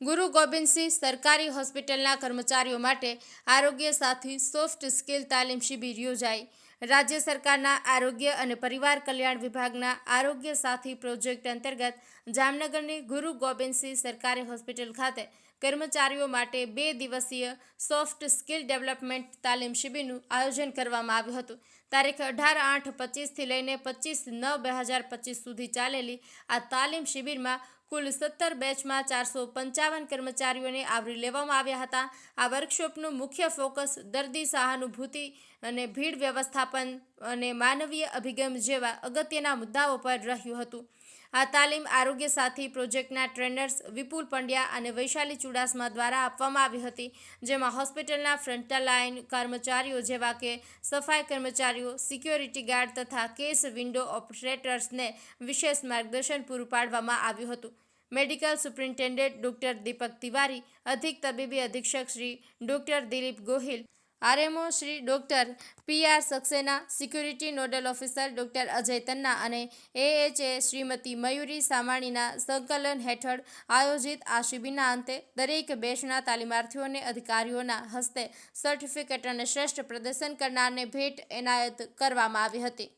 ગુરુ ગોબિંદસિંહ સરકારી હોસ્પિટલના કર્મચારીઓ માટે આરોગ્ય સાથી સોફ્ટ સ્કિલ તાલીમ શિબિર યોજાઈ. રાજ્ય સરકારના આરોગ્ય અને પરિવાર કલ્યાણ વિભાગના આરોગ્ય સાથી પ્રોજેક્ટ અંતર્ગત જામનગરની ગુરુ ગોબિંદસિંહ સરકારી હોસ્પિટલ ખાતે કર્મચારીઓ માટે બે દિવસીય સોફ્ટ સ્કિલ ડેવલપમેન્ટ તાલીમ શિબિરનું આયોજન કરવામાં આવ્યું હતું. તારીખ અઢાર આઠ પચીસથી લઈને પચીસ નવ બે હજાર પચીસ સુધી ચાલેલી આ તાલીમ શિબિરમાં કુલ સત્તર બેચમાં ચારસો પંચાવન કર્મચારીઓને આવરી લેવામાં આવ્યા હતા. આ વર્કશોપનું મુખ્ય ફોકસ દર્દી સહાનુભૂતિ અને ભીડ વ્યવસ્થાપન અને માનવીય અભિગમ જેવા અગત્યના મુદ્દાઓ પર રહ્યું હતું. આ તાલીમ આરોગ્ય સાથી પ્રોજેક્ટના ટ્રેનર્સ વિપુલ પંડ્યા અને વૈશાલી ચુડાસમા દ્વારા આપવામાં આવી હતી, જેમાં હોસ્પિટલના ફ્રન્ટલાઇન કર્મચારીઓ જેવા કે સફાઈ કર્મચારીઓ, સિક્યોરિટી ગાર્ડ તથા કેસ વિન્ડો ઓપરેટર્સને વિશેષ માર્ગદર્શન પૂરું પાડવામાં આવ્યું હતું. Medical superintendent doctor Deepak Tiwari, અધિક તબીબી અધિક્ષક Shri doctor Dilip Gohil, RMO Shri doctor P R Saxena, security nodal officer doctor Ajay Tanna અને એએચએ શ્રીમતી મયુરી સામાણીના સંકલન હેઠળ આયોજિત આ શિબિરના અંતે દરેક બેચના તાલીમાર્થીઓને અધિકારીઓના હસ્તે સર્ટિફિકેટ અને શ્રેષ્ઠ પ્રદર્શન કરનારને ભેટ એનાયત કરવામાં આવી હતી.